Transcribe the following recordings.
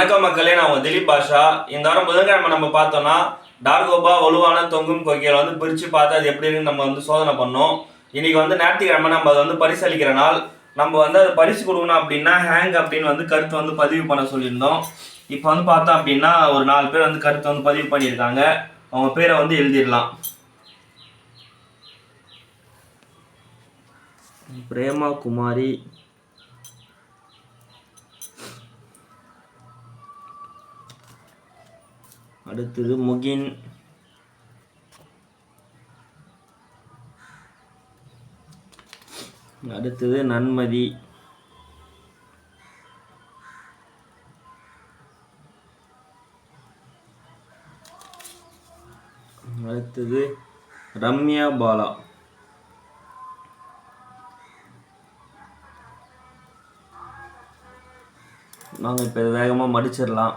வணக்கம் மக்களே நான் உங்கள் திலீப் பாஷா. இந்த வாரம் புதன்கிழமை நம்ம பார்த்தோம்னா டார்கோபா வலுவான தொங்கும் கொக்கிகளை வந்து பிரித்து பார்த்து அது எப்படின்னு நம்ம வந்து சோதனை பண்ணோம். இன்றைக்கி வந்து ஞாயிற்றுக்கிழமை நம்ம அதை வந்து பரிசளிக்கிற நாள். நம்ம வந்து அது பரிசு கொடுக்கணும் அப்படின்னா ஹேங் அப்படின்னு வந்து கருத்து வந்து பதிவு பண்ண சொல்லியிருந்தோம். இப்போ வந்து பார்த்தோம் அப்படின்னா ஒரு நாலு பேர் வந்து கருத்து வந்து பதிவு பண்ணியிருக்காங்க. அவங்க பேரை வந்து எழுதிடலாம். பிரேமா குமாரி அடுத்தது முகின். அடுத்தது நன்மதி. அடுத்தது ரம்யா பாலா. நாங்கள் இப்போ வேகமாக மடிச்சிடலாம்.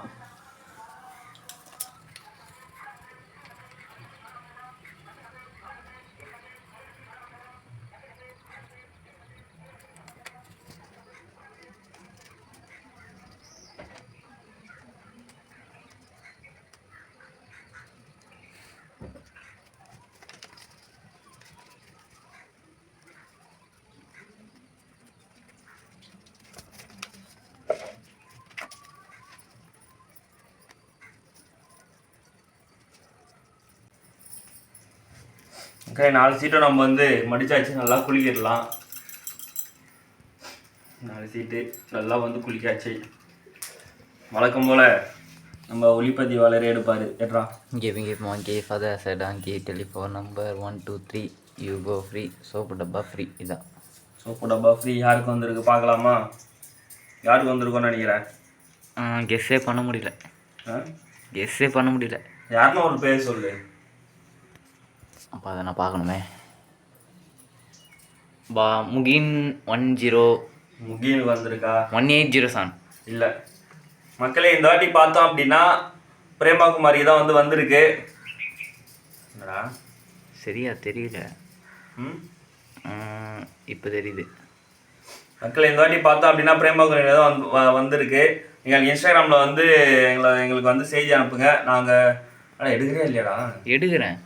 ஓகே நாலு சீட்டும் நம்ம வந்து மடிச்சாச்சு நல்லா குளிக்கிடலாம். நாலு சீட்டு நல்லா வந்து குளிக்காச்சு. வழக்கம் போல் நம்ம ஒளிப்பதிவாளரே எடுப்பார். ஏற்றா? Giving it monkey, father said donkey, telephone number one two three, you go free, soap டப்பா free. இதான் சோப்பு டப்பா ஃப்ரீ யாருக்கு வந்திருக்கு? பார்க்கலாமா? யாருக்கு வந்திருக்கோன்னு நினைக்கிறேன்? கெஸ்ஸே பண்ண முடியல. ஆ? கெஸ்ஸே பண்ண முடியல. யாருன்னு ஒரு பேர் சொல்லு. அப்போ அதை நான் பார்க்கணுமே. பா முகின் ஒன் ஜீரோ. முகீனுக்கு வந்திருக்கா? One eight zero seven. இல்லை. மக்களே இந்த வாட்டி பார்த்தோம் அப்படின்னா பிரேமா குமாரி தான் வந்து வந்திருக்கு. என்னடா? சரியா தெரியல. ம்? இப்போ தெரியுது. மக்கள் இந்த வாட்டி பார்த்தோம் அப்படின்னா பிரேமா குமாரி தான் வந்து வந்திருக்கு. எங்களுக்கு இன்ஸ்டாகிராமில் வந்து எங்களை எங்களுக்கு வந்து செய்தி அனுப்புங்க. நாங்கள் ஆனால் எடுக்கிறே இல்லையாடா? எடுக்கிறேன்.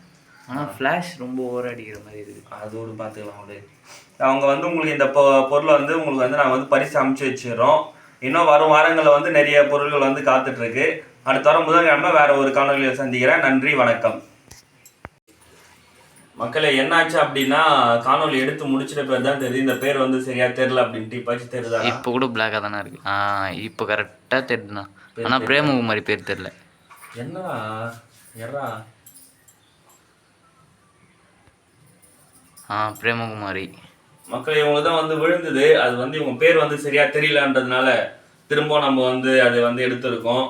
ஆனால் ஃப்ளாஷ் ரொம்ப ஓவர் அடிக்கிற மாதிரி இருக்குது. அது ஒரு பார்த்துக்கலாம் விடு. அவங்க வந்து உங்களுக்கு இந்த பொருளை வந்து உங்களுக்கு வந்து நாங்கள் வந்து பரிசு அமுச்சு வச்சிடுறோம். இன்னும் வரும் வாரங்களில் வந்து நிறைய பொருட்கள் வந்து காத்துட்ருக்கு. அடுத்த வாரம் புதன்கிழமை வேற ஒரு காணொலியில் சந்திக்கிறேன். நன்றி வணக்கம். மக்களே என்னாச்சு அப்படின்னா காணொலி எடுத்து முடிச்சிட்ட பேர் தான் தெரியுது. இந்த பேர் வந்து சரியா தெரியல அப்படின்ட்டு இப்போ தெரியுதா? இப்போ கூட பிளாக்காக தானே இருக்கு. ஆ இப்போ கரெக்டாக தெரியுதுண்ணா. ஆனால் பிரேமகுமாரி பேர் தெரில என்னடா எறா ஆ பிரேமகுமாரி. மக்கள் இவங்க தான் வந்து விழுந்தது. அது வந்து இவங்க பேர் வந்து சரியா தெரியலன்றதுனால திரும்ப நம்ம வந்து அதை வந்து எடுத்திருக்கோம்.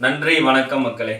நன்றி வணக்கம் மக்களே.